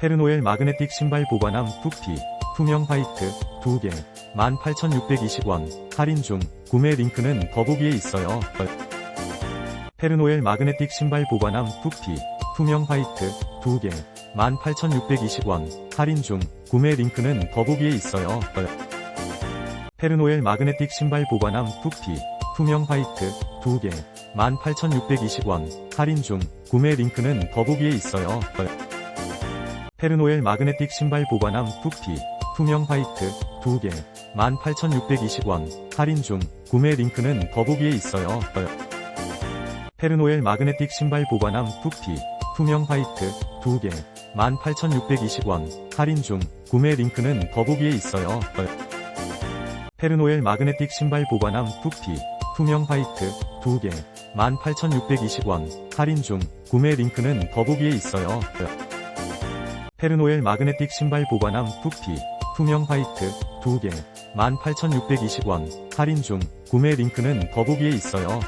페르노엘 마그네틱 신발 보관함 푸피 투명 화이트 2개 18,620원 할인 중 구매 링크는 더보기에 있어요. 페르노엘 마그네틱 신발 보관함 푸피 투명 화이트 2개 18,620원 할인 중 구매 링크는 더보기에 있어요. 페르노엘 마그네틱 신발 보관함 푸피 투명 화이트 2개 18,620원 할인 중 구매 링크는 더보기에 있어요. 페르노엘 마그네틱 신발 보관함 푸피 투명 화이트 2개 18,620원 할인 중 구매 링크는 더보기에 있어요. 페르노엘 마그네틱 신발 보관함 푸피 투명 화이트 2개 18,620원 할인 중 구매 링크는 더보기에 있어요. 페르노엘 마그네틱 신발 보관함 푸피 투명 화이트 2개 18,620원 할인 중 구매 링크는 더보기에 있어요. 페르노엘 마그네틱 신발 보관함 푸피 투명 화이트 2개 18,620원 할인 중 구매 링크는 더보기에 있어요.